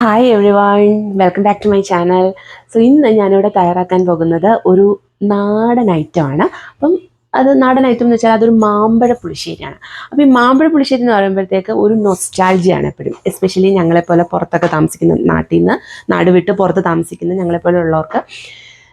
Hi everyone welcome back to my channel so ഇന്ന് ഞാനിവിടെ തയ്യാറാക്കാൻ പോകുന്നത് ഒരു നാടൻ ഐറ്റമാണ് അപ്പം അത് നാടൻ ഐറ്റം എന്ന് വെച്ചാൽ അതൊരു മാമ്പഴ പുളിശ്ശേരിയാണ്. അപ്പോൾ ഈ മാമ്പഴ പുളിശ്ശേരി എന്ന് പറയുമ്പോഴത്തേക്ക് ഒരു നൊസ്റ്റാൾജിയാണ് എപ്പോഴും. എസ്പെഷ്യലി ഞങ്ങളെപ്പോലെ പുറത്തൊക്കെ താമസിക്കുന്ന നാട്ടിൽ നിന്ന് നാട് വിട്ട് പുറത്ത് താമസിക്കുന്ന ഞങ്ങളെപ്പോലെ ഉള്ളവർക്ക്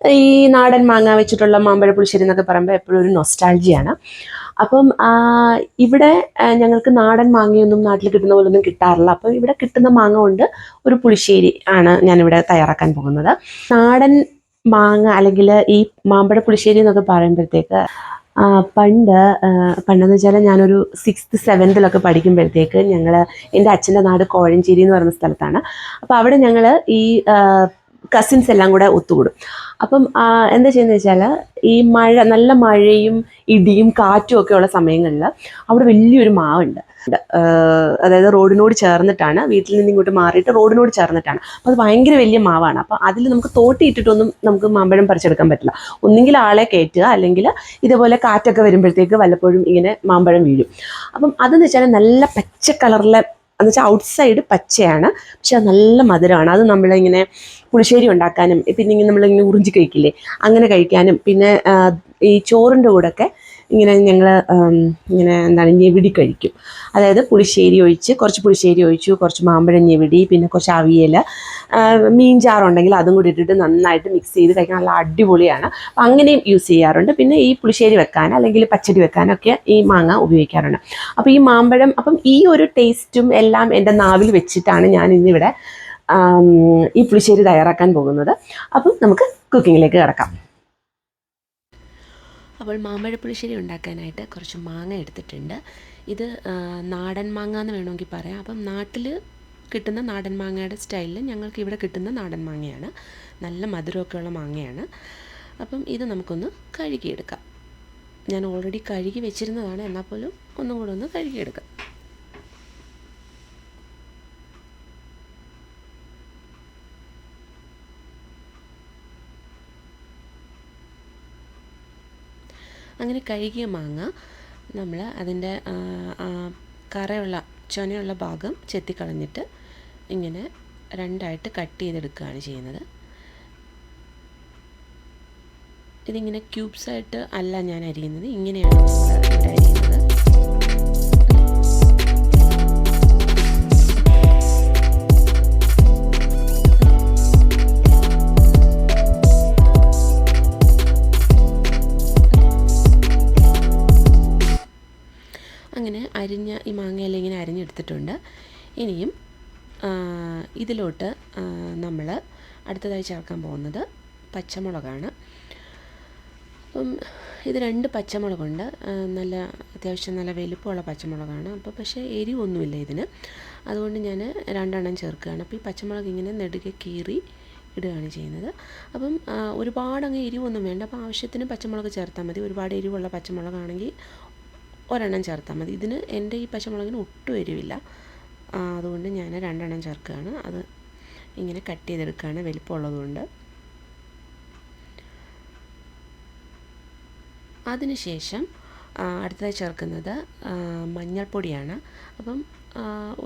ഈ നാടൻ മാങ്ങ വെച്ചിട്ടുള്ള മാമ്പഴ പുളിശ്ശേരി എന്നൊക്കെ പറയുമ്പോൾ എപ്പോഴും ഒരു നൊസ്റ്റാൾജിയാണ് അപ്പം ഇവിടെ ഞങ്ങൾക്ക് നാടൻ മാങ്ങയൊന്നും നാട്ടിൽ കിട്ടുന്ന പോലൊന്നും കിട്ടാറില്ല. അപ്പം ഇവിടെ കിട്ടുന്ന മാങ്ങ കൊണ്ട് ഒരു പുളിശ്ശേരി ആണ് ഞാനിവിടെ തയ്യാറാക്കാൻ പോകുന്നത്. നാടൻ മാങ്ങ അല്ലെങ്കിൽ ഈ മാമ്പഴ പുളിശ്ശേരി എന്നൊക്കെ പറയുമ്പോഴത്തേക്ക് പണ്ട് പണ്ടെന്ന് വെച്ചാൽ ഞാനൊരു സിക്സ്ത് സെവൻത്തിലൊക്കെ പഠിക്കുമ്പോഴത്തേക്ക് ഞങ്ങൾ എന്റെ അച്ഛന്റെ നാട് കോഴഞ്ചേരി എന്ന് പറയുന്ന സ്ഥലത്താണ്. അപ്പോൾ അവിടെ ഞങ്ങൾ ഈ കസിൻസ് എല്ലാം കൂടെ ഒത്തുകൂടും. അപ്പം എന്താ ചെയ്യുന്നത് വെച്ചാൽ ഈ മഴ നല്ല മഴയും ഇടിയും കാറ്റും ഒക്കെ ഉള്ള സമയങ്ങളിൽ അവിടെ വലിയൊരു മാവുണ്ട്. അതായത് റോഡിനോട് ചേർന്നിട്ടാണ് വീട്ടിൽ നിന്ന് ഇങ്ങോട്ട് മാറിയിട്ട് റോഡിനോട് ചേർന്നിട്ടാണ്. അപ്പോൾ അത് ഭയങ്കര വലിയ മാവാണ്. അപ്പോൾ അതിൽ നമുക്ക് തോട്ടിയിട്ടിട്ടൊന്നും നമുക്ക് മാമ്പഴം പറിച്ചെടുക്കാൻ പറ്റില്ല. ഒന്നുകിൽ ആളെ കയറ്റുക അല്ലെങ്കിൽ ഇതേപോലെ കാറ്റൊക്കെ വരുമ്പോഴത്തേക്ക് വല്ലപ്പോഴും ഇങ്ങനെ മാമ്പഴം വീഴും. അപ്പം അതെന്ന് വെച്ചാൽ നല്ല പച്ച കളറിലെ എന്ന് വെച്ചാൽ ഔട്ട്സൈഡ് പച്ചയാണ് പക്ഷെ അത് നല്ല മധുരമാണ്. അത് നമ്മളിങ്ങനെ പുളിശ്ശേരി ഉണ്ടാക്കാനും പിന്നെ ഇങ്ങനെ നമ്മളിങ്ങനെ ഉറിഞ്ചി കഴിക്കില്ലേ അങ്ങനെ കഴിക്കാനും പിന്നെ ഈ ചോറിന്റെ കൂടെയൊക്കെ ഇങ്ങനെ ഞങ്ങൾ ഇങ്ങനെ എന്താണ് ഞെവിടി കഴിക്കും. അതായത് പുളിശ്ശേരി ഒഴിച്ച് കുറച്ച് പുളിശ്ശേരി ഒഴിച്ചു കുറച്ച് മാമ്പഴം ഞെവിടി പിന്നെ കുറച്ച് അവിയൽ മീൻ ചാറുണ്ടെങ്കിൽ അതും കൂടി ഇട്ടിട്ട് നന്നായിട്ട് മിക്സ് ചെയ്ത് കഴിക്കാൻ നല്ല അടിപൊളിയാണ്. അപ്പം അങ്ങനെയും യൂസ് ചെയ്യാറുണ്ട്. പിന്നെ ഈ പുളിശ്ശേരി വെക്കാൻ അല്ലെങ്കിൽ പച്ചടി വെക്കാനൊക്കെ ഈ മാങ്ങ ഉപയോഗിക്കാറുണ്ട്. അപ്പോൾ ഈ മാമ്പഴം അപ്പം ഈ ഒരു ടേസ്റ്റും എല്ലാം എന്റെ നാവിൽ വെച്ചിട്ടാണ് ഞാൻ ഇന്നിവിടെ ഈ പുളിശ്ശേരി തയ്യാറാക്കാൻ പോകുന്നത്. അപ്പം നമുക്ക് കുക്കിങ്ങിലേക്ക് കിടക്കാം. അപ്പോൾ മാമ്പഴ പുളിശ്ശേരി ഉണ്ടാക്കാനായിട്ട് കുറച്ച് മാങ്ങ എടുത്തിട്ടുണ്ട്. ഇത് നാടൻ മാങ്ങ എന്ന് വേണമെങ്കിൽ പറയാം. അപ്പം നാട്ടിൽ കിട്ടുന്ന നാടൻ മാങ്ങയുടെ സ്റ്റൈലിൽ ഞങ്ങൾക്ക് ഇവിടെ കിട്ടുന്ന നാടൻ മാങ്ങയാണ്. നല്ല മധുരമൊക്കെ ഉള്ള മാങ്ങയാണ്. അപ്പം ഇത് നമുക്കൊന്ന് കഴുകിയെടുക്കാം. ഞാൻ ഓൾറെഡി കഴുകി വെച്ചിരുന്നതാണ്. എന്നാൽ പോലും ഒന്നും കൂടെ ഒന്ന് കഴുകിയെടുക്കാം. അങ്ങനെ കഴുകിയ മാങ്ങ നമ്മൾ അതിന്റെ കറയുള്ള ചൊനയുള്ള ഭാഗം ചെത്തിക്കളഞ്ഞിട്ട് ഇങ്ങനെ രണ്ടായിട്ട് കട്ട് ചെയ്തെടുക്കുകയാണ് ചെയ്യുന്നത്. ഇതിങ്ങനെ ക്യൂബ്സായിട്ട് അല്ല ഞാൻ അരിയുന്നത് ഇങ്ങനെയാണ് ഇനിയും ഇതിലോട്ട് നമ്മൾ അടുത്തതായി ചേർക്കാൻ പോകുന്നത് പച്ചമുളകാണ്. അപ്പം ഇത് രണ്ട് പച്ചമുളകുണ്ട്. നല്ല അത്യാവശ്യം നല്ല വലിപ്പമുള്ള പച്ചമുളകാണ്. അപ്പോൾ പക്ഷേ എരിവൊന്നുമില്ല ഇതിന്. അതുകൊണ്ട് ഞാൻ രണ്ടെണ്ണം ചേർക്കുകയാണ്. അപ്പോൾ ഈ പച്ചമുളക് ഇങ്ങനെ നെടുകെ കീറി ഇടുകയാണ് ചെയ്യുന്നത്. അപ്പം ഒരുപാട് അങ്ങ് എരിവൊന്നും വേണ്ട. അപ്പോൾ ആവശ്യത്തിന് പച്ചമുളക് ചേർത്താൽ മതി. ഒരുപാട് എരിവുള്ള പച്ചമുളകാണെങ്കിൽ ഒരെണ്ണം ചേർത്താൽ മതി. ഇതിന് എന്റെ ഈ പച്ചമുളകിന് ഒട്ടും എരിവില്ല. അതുകൊണ്ട് ഞാൻ രണ്ടെണ്ണം ചേർക്കുകയാണ്. അത് ഇങ്ങനെ കട്ട് ചെയ്തെടുക്കുകയാണ് വലിപ്പമുള്ളതുകൊണ്ട്. അതിനുശേഷം അടുത്തതായി ചേർക്കുന്നത് മഞ്ഞൾപ്പൊടിയാണ്. അപ്പം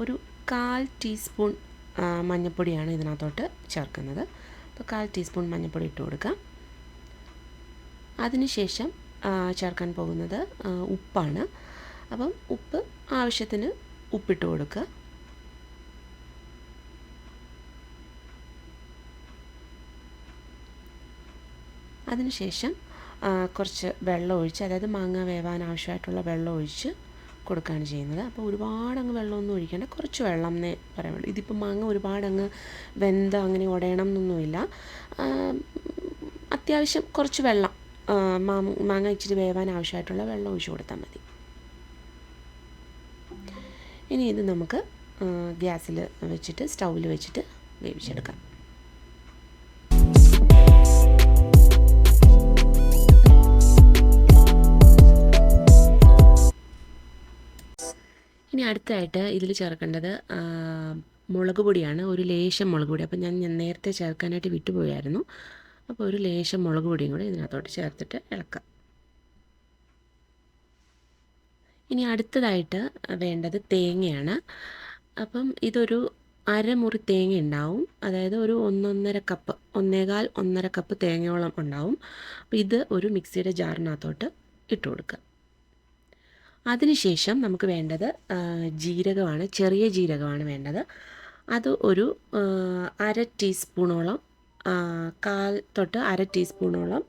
ഒരു കാൽ ടീസ്പൂൺ മഞ്ഞൾപ്പൊടിയാണ് ഇതിനകത്തോട്ട് ചേർക്കുന്നത്. അപ്പോൾ കാൽ ടീസ്പൂൺ മഞ്ഞൾപ്പൊടി ഇട്ട് കൊടുക്കാം. അതിനുശേഷം ചേർക്കാൻ പോകുന്നത് ഉപ്പാണ്. അപ്പം ഉപ്പ് ആവശ്യത്തിന് ഉപ്പിട്ട് കൊടുക്കുക. അതിനുശേഷം കുറച്ച് വെള്ളം ഒഴിച്ച് അതായത് മാങ്ങ വേവാൻ ആവശ്യമായിട്ടുള്ള വെള്ളം ഒഴിച്ച് കൊടുക്കുകയാണ് ചെയ്യുന്നത്. അപ്പോൾ ഒരുപാട് അങ്ങ് വെള്ളമൊന്നും ഒഴിക്കേണ്ട. കുറച്ച് വെള്ളം എന്നേ പറയുള്ളൂ. ഇതിപ്പോൾ മാങ്ങ ഒരുപാട് അങ്ങ് വെന്ത് അങ്ങനെ ഉടയണം എന്നൊന്നുമില്ല. അത്യാവശ്യം കുറച്ച് വെള്ളം മാങ്ങ ഇച്ചിരി വേവാൻ ആവശ്യമായിട്ടുള്ള വെള്ളം ഒഴിച്ച് കൊടുത്താൽ മതി. ഇനി ഇത് നമുക്ക് ഗ്യാസിൽ വെച്ചിട്ട് സ്റ്റൗവിൽ വെച്ചിട്ട് വേവിച്ചെടുക്കാം. അടുത്തായിട്ട് ഇതിൽ ചേർക്കേണ്ടത് മുളക് പൊടിയാണ്. ഒരു ലേശം മുളക് പൊടി. അപ്പം ഞാൻ ഞാൻ നേരത്തെ ചേർക്കാനായിട്ട് വിട്ടുപോയായിരുന്നു. അപ്പോൾ ഒരു ലേശം മുളക് പൊടിയും കൂടി ഇതിനകത്തോട്ട് ചേർത്തിട്ട് ഇളക്കാം. ഇനി അടുത്തതായിട്ട് വേണ്ടത് തേങ്ങയാണ്. അപ്പം ഇതൊരു അരമുറി തേങ്ങ ഉണ്ടാവും. അതായത് ഒരു ഒന്നൊന്നര കപ്പ് ഒന്നേകാൽ ഒന്നര കപ്പ് തേങ്ങയോളം ഉണ്ടാവും. അപ്പോൾ ഇത് ഒരു മിക്സിയുടെ ജാറിനകത്തോട്ട് ഇട്ട് കൊടുക്കുക. അതിനുശേഷം നമുക്ക് വേണ്ടത് ജീരകമാണ് ചെറിയ ജീരകമാണ് വേണ്ടത്. അത് ഒരു അര ടീസ്പൂണോളം കാൽ തൊട്ട് അര ടീസ്പൂണോളം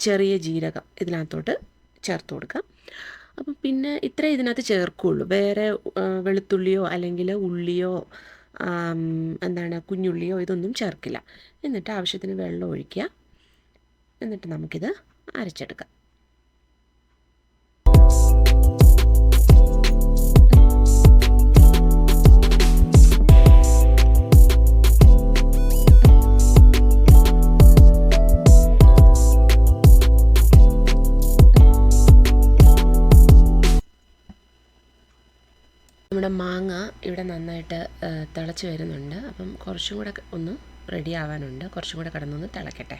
ചെറിയ ജീരകം ഇതിനകത്തോട്ട് ചേർത്ത് കൊടുക്കാം. അപ്പം പിന്നെ ഇത്രേ ഇതിനകത്ത് ചേർക്കുകയുള്ളൂ വേറെ വെളുത്തുള്ളിയോ അല്ലെങ്കിൽ ഉള്ളിയോ എന്താണ് കുഞ്ഞുള്ളിയോ ഇതൊന്നും ചേർക്കില്ല. എന്നിട്ട് ആവശ്യത്തിന് വെള്ളം ഒഴിക്കുക. എന്നിട്ട് നമുക്കിത് അരച്ചെടുക്കാം. നമ്മുടെ മാങ്ങ ഇവിടെ നന്നായിട്ട് തിളച്ച് വരുന്നുണ്ട്. അപ്പം കുറച്ചും കൂടെ ഒന്ന് റെഡി ആവാനുണ്ട്. കുറച്ചും കൂടെ കിടന്നൊന്ന് തിളക്കട്ടെ.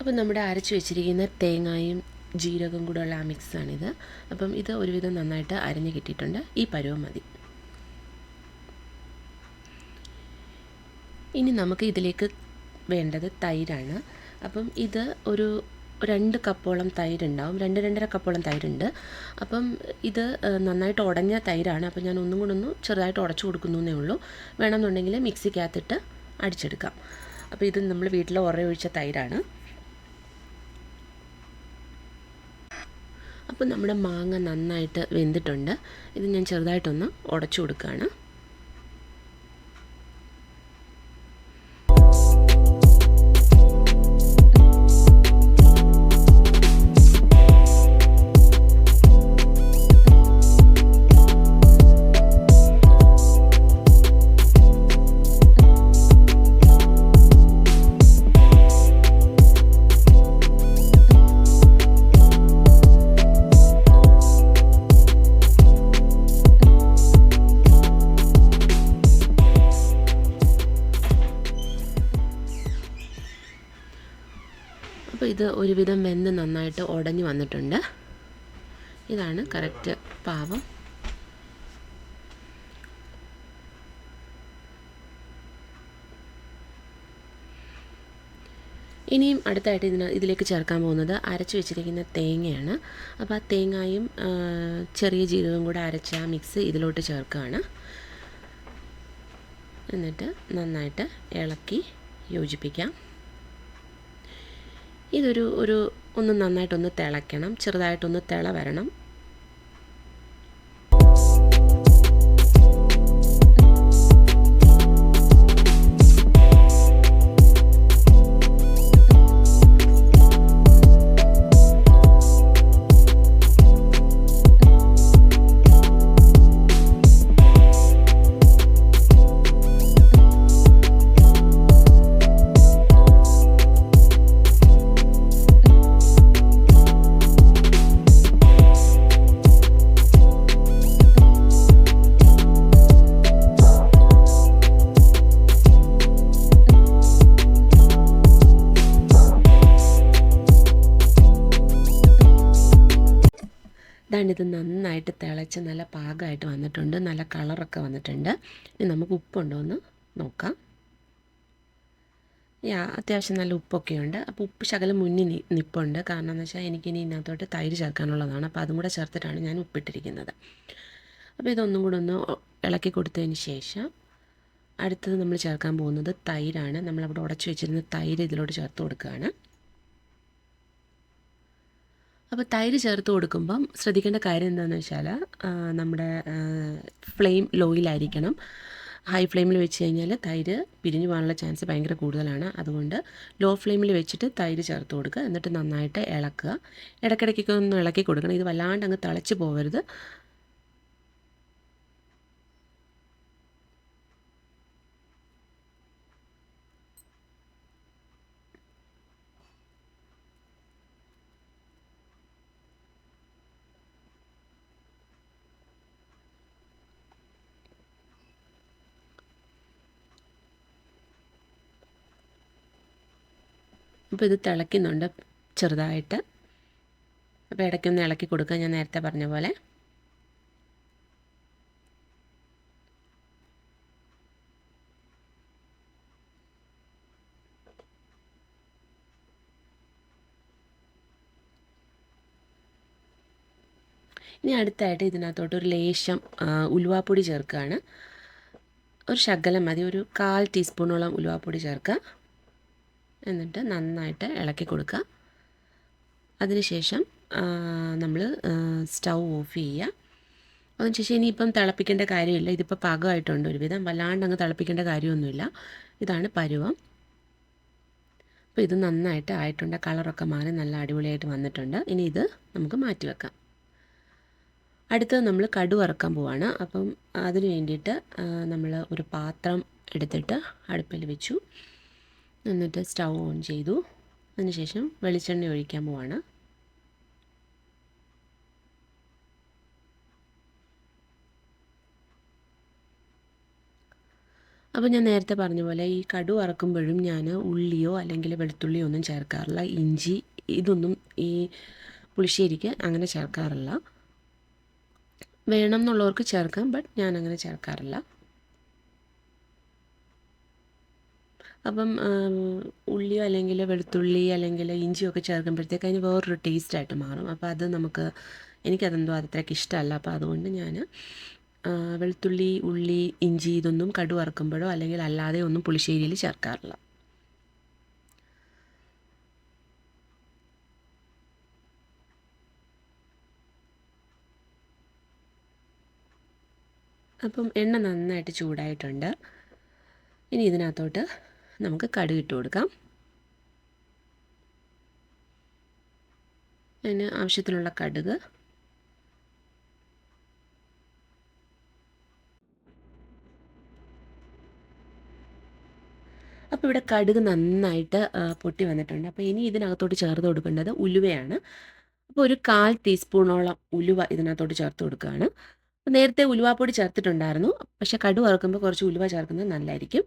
അപ്പം നമ്മുടെ അരച്ച് വെച്ചിരിക്കുന്ന തേങ്ങയും ജീരകം കൂടെയുള്ള ആ മിക്സാണിത്. അപ്പം ഇത് ഒരുവിധം നന്നായിട്ട് അരഞ്ഞ് കിട്ടിയിട്ടുണ്ട്. ഈ പരുവം മതി. ഇനി നമുക്ക് ഇതിലേക്ക് വേണ്ടത് തൈരാണ്. അപ്പം ഇത് ഒരു രണ്ട് കപ്പോളം തൈരുണ്ടാവും. രണ്ട് രണ്ടര കപ്പോളം തൈരുണ്ട്. അപ്പം ഇത് നന്നായിട്ട് ഉടഞ്ഞ തൈരാണ്. അപ്പം ഞാൻ ഒന്നും കൂടെ ഒന്ന് ചെറുതായിട്ട് ഉടച്ചു കൊടുക്കുന്നേ ഉള്ളൂ. വേണമെന്നുണ്ടെങ്കിൽ മിക്സിക്കകത്തിട്ട് അടിച്ചെടുക്കാം. അപ്പോൾ ഇത് നമ്മൾ വീട്ടിൽ ഉറയൊഴിച്ച തൈരാണ്. അപ്പോൾ നമ്മുടെ മാങ്ങ നന്നായിട്ട് വെന്തിട്ടുണ്ട്. ഇത് ഞാൻ ചെറുതായിട്ടൊന്ന് ഉടച്ചു കൊടുക്കുകയാണ്. ഇത് ഒരുവിധം വെന്ത് നന്നായിട്ട് ഉടഞ്ഞു വന്നിട്ടുണ്ട്. ഇതാണ് കറക്റ്റ് പാവം. ഇനിയും അടുത്തായിട്ട് ഇതിന് ഇതിലേക്ക് ചേർക്കാൻ പോകുന്നത് അരച്ച് വെച്ചിരിക്കുന്ന തേങ്ങയാണ്. അപ്പോൾ ആ തേങ്ങായും ചെറിയ ജീരകവും കൂടെ അരച്ച ആ മിക്സ് ഇതിലോട്ട് ചേർക്കുകയാണ്. എന്നിട്ട് നന്നായിട്ട് ഇളക്കി യോജിപ്പിക്കാം. ഇതൊരു ഒരു ഒന്ന് നന്നായിട്ടൊന്ന് തിളയ്ക്കണം ചെറുതായിട്ടൊന്ന് തിള വരണം. നന്നായിട്ട് തിളച്ച് നല്ല പാകമായിട്ട് വന്നിട്ടുണ്ട്. നല്ല കളറൊക്കെ വന്നിട്ടുണ്ട്. ഇനി നമുക്ക് ഉപ്പുണ്ടോ എന്ന് നോക്കാം യാ അത്യാവശ്യം നല്ല ഉപ്പൊക്കെ ഉണ്ട്. അപ്പോൾ ഉപ്പ് ശകലം മുന്നിൽ നിപ്പുണ്ട്. കാരണം എന്ന് വെച്ചാൽ എനിക്കിനി ഇതിനകത്തോട്ട് തൈര് ചേർക്കാനുള്ളതാണ്. അപ്പോൾ അതും കൂടെ ചേർത്തിട്ടാണ് ഞാൻ ഉപ്പിട്ടിരിക്കുന്നത്. അപ്പോൾ ഇതൊന്നും കൂടെ ഒന്ന് ഇളക്കി കൊടുത്തതിന് ശേഷം അടുത്തത് നമ്മൾ ചേർക്കാൻ പോകുന്നത് തൈരാണ്. നമ്മളവിടെ ഉടച്ചു വെച്ചിരുന്ന തൈര് ഇതിലോട്ട് ചേർത്ത് കൊടുക്കുകയാണ്. അപ്പോൾ തൈര് ചേർത്ത് കൊടുക്കുമ്പം ശ്രദ്ധിക്കേണ്ട കാര്യം എന്താണെന്ന് വെച്ചാൽ നമ്മുടെ ഫ്ലെയിം ലോയിലായിരിക്കണം. ഹൈ ഫ്ലെയിമിൽ വെച്ച് കഴിഞ്ഞാൽ തൈര് പിരിഞ്ഞു പോകാനുള്ള ചാൻസ് ഭയങ്കര കൂടുതലാണ്. അതുകൊണ്ട് ലോ ഫ്ലെയിമിൽ വെച്ചിട്ട് തൈര് ചേർത്ത് കൊടുക്കുക. എന്നിട്ട് നന്നായിട്ട് ഇളക്കുക. ഇടയ്ക്കിടയ്ക്കൊക്കെ ഒന്ന് ഇളക്കി കൊടുക്കണം. ഇത് വല്ലാണ്ട് അങ്ങ് തിളച്ച് പോകരുത് അപ്പോൾ ഇത് തിളയ്ക്കുന്നുണ്ട് ചെറുതായിട്ട്. അപ്പോൾ ഇടയ്ക്കൊന്ന് ഇളക്കി കൊടുക്കുക ഞാൻ നേരത്തെ പറഞ്ഞ പോലെ. ഇനി അടുത്തായിട്ട് ഇതിനകത്തോട്ട് ഒരു ലേശം ഉലുവാപ്പൊടി ചേർക്കുകയാണ്. ഒരു ശകലം മതി ഒരു കാൽ ടീസ്പൂണോളം ഉലുവാപ്പൊടി ചേർക്കുക. എന്നിട്ട് നന്നായിട്ട് ഇളക്കി കൊടുക്കുക. അതിനുശേഷം നമ്മൾ സ്റ്റൗ ഓഫ് ചെയ്യുക. അതിനുശേഷം ഇനിയിപ്പം തിളപ്പിക്കേണ്ട കാര്യമില്ല. ഇതിപ്പോൾ പാകമായിട്ടുണ്ട് ഒരുവിധം. വല്ലാണ്ട് അങ്ങ് തിളപ്പിക്കേണ്ട കാര്യമൊന്നുമില്ല. ഇതാണ് പരുവം. അപ്പോൾ ഇത് നന്നായിട്ട് ആയിട്ടുണ്ട്. കളറൊക്കെ മാറി നല്ല അടിപൊളിയായിട്ട് വന്നിട്ടുണ്ട്. ഇനി ഇത് നമുക്ക് മാറ്റി വെക്കാം. അടുത്തത് നമ്മൾ കടു വറക്കാൻ പോവാണ്. അപ്പം അതിന് വേണ്ടിയിട്ട് നമ്മൾ ഒരു പാത്രം എടുത്തിട്ട് അടുപ്പിൽ വെച്ചു. എന്നിട്ട് സ്റ്റൗ ഓൺ ചെയ്തു. അതിനുശേഷം വെളിച്ചെണ്ണ ഒഴിക്കാൻ പോവാണ്. അപ്പോൾ ഞാൻ നേരത്തെ പറഞ്ഞ പോലെ ഈ കടു വറക്കുമ്പോഴും ഞാൻ ഉള്ളിയോ അല്ലെങ്കിൽ വെളുത്തുള്ളിയോ ഒന്നും ചേർക്കാറില്ല. ഇഞ്ചി ഇതൊന്നും ഈ പുളിശ്ശേരിക്ക് അങ്ങനെ ചേർക്കാറില്ല. വേണം എന്നുള്ളവർക്ക് ചേർക്കാം ബട്ട് ഞാൻ അങ്ങനെ ചേർക്കാറില്ല. അപ്പം ഉള്ളിയോ അല്ലെങ്കിൽ വെളുത്തുള്ളി അല്ലെങ്കിൽ ഇഞ്ചിയൊക്കെ ചേർക്കുമ്പോഴത്തേക്ക് അതിന് വേറൊരു ടേസ്റ്റായിട്ട് മാറും. അപ്പോൾ അത് നമുക്ക് എനിക്കതെന്തോ അത്രയ്ക്ക് ഇഷ്ടമല്ല. അപ്പോൾ അതുകൊണ്ട് ഞാൻ വെളുത്തുള്ളി ഉള്ളി ഇഞ്ചി ഇതൊന്നും കടു വറുക്കുമ്പോഴോ അല്ലെങ്കിൽ അല്ലാതെ ഒന്നും പുളിശ്ശേരിയിൽ ചേർക്കാറില്ല. അപ്പം എണ്ണ നന്നായിട്ട് ചൂടായിട്ടുണ്ട്. ഇനി ഇതിനകത്തോട്ട് നമുക്ക് കടുക് ഇട്ട് കൊടുക്കാം. അതിന് ആവശ്യത്തിനുള്ള കടുക്. അപ്പോൾ ഇവിടെ കടുക് നന്നായിട്ട് പൊട്ടി വന്നിട്ടുണ്ട്. അപ്പോൾ ഇനി ഇതിനകത്തോട്ട് ചേർത്ത് കൊടുക്കേണ്ടത് ഉലുവയാണ്. അപ്പോൾ ഒരു കാൽ ടീസ്പൂണോളം ഉലുവ ഇതിനകത്തോട്ട് ചേർത്ത് കൊടുക്കുകയാണ്. നേരത്തെ ഉലുവാപ്പൊടി ചേർത്തിട്ടുണ്ടായിരുന്നു. പക്ഷെ കടു വറുക്കുമ്പോൾ കുറച്ച് ഉലുവ ചേർക്കുന്നത് നല്ലതായിരിക്കും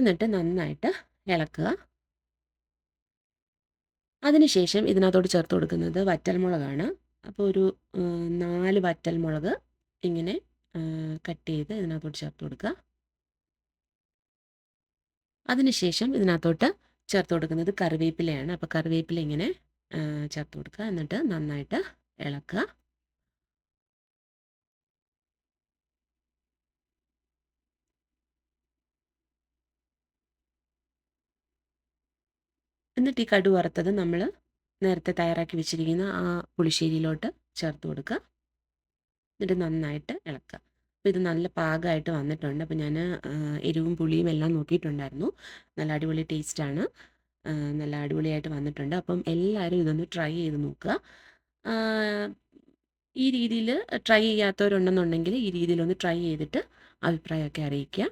എന്നിട്ട് നന്നായിട്ട് ഇളക്കുക. അതിനുശേഷം ഇതിനകത്തോട് ചേർത്ത് കൊടുക്കുന്നത് വറ്റൽമുളകാണ്. അപ്പോൾ ഒരു നാല് വറ്റൽമുളക് ഇങ്ങനെ കട്ട് ചെയ്ത് ഇതിനകത്തോട്ട് ചേർത്ത് കൊടുക്കുക. അതിനുശേഷം ഇതിനകത്തോട്ട് ചേർത്ത് കൊടുക്കുന്നത് കറിവേപ്പിലയാണ്. അപ്പോൾ കറിവേപ്പില ഇങ്ങനെ ചേർത്ത് കൊടുക്കുക. എന്നിട്ട് നന്നായിട്ട് ഇളക്കുക. എന്നിട്ട് ഈ കടു വറുത്തത് നമ്മൾ നേരത്തെ തയ്യാറാക്കി വെച്ചിരിക്കുന്ന ആ പുളിശ്ശേരിയിലോട്ട് ചേർത്ത് കൊടുക്കുക. എന്നിട്ട് നന്നായിട്ട് ഇളക്കുക. അപ്പോൾ ഇത് നല്ല പാകമായിട്ട് വന്നിട്ടുണ്ട്. അപ്പോൾ ഞാൻ എരിവും പുളിയും എല്ലാം നോക്കിയിട്ടുണ്ടായിരുന്നു. നല്ല അടിപൊളി ടേസ്റ്റാണ് നല്ല അടിപൊളിയായിട്ട് വന്നിട്ടുണ്ട്. അപ്പം എല്ലാവരും ഇതൊന്ന് ട്രൈ ചെയ്ത് നോക്കുക. ഈ രീതിയിൽ ട്രൈ ചെയ്യാത്തവരുണ്ടെന്നുണ്ടെങ്കിൽ ഈ രീതിയിലൊന്ന് ട്രൈ ചെയ്തിട്ട് അഭിപ്രായമൊക്കെ അറിയിക്കുക.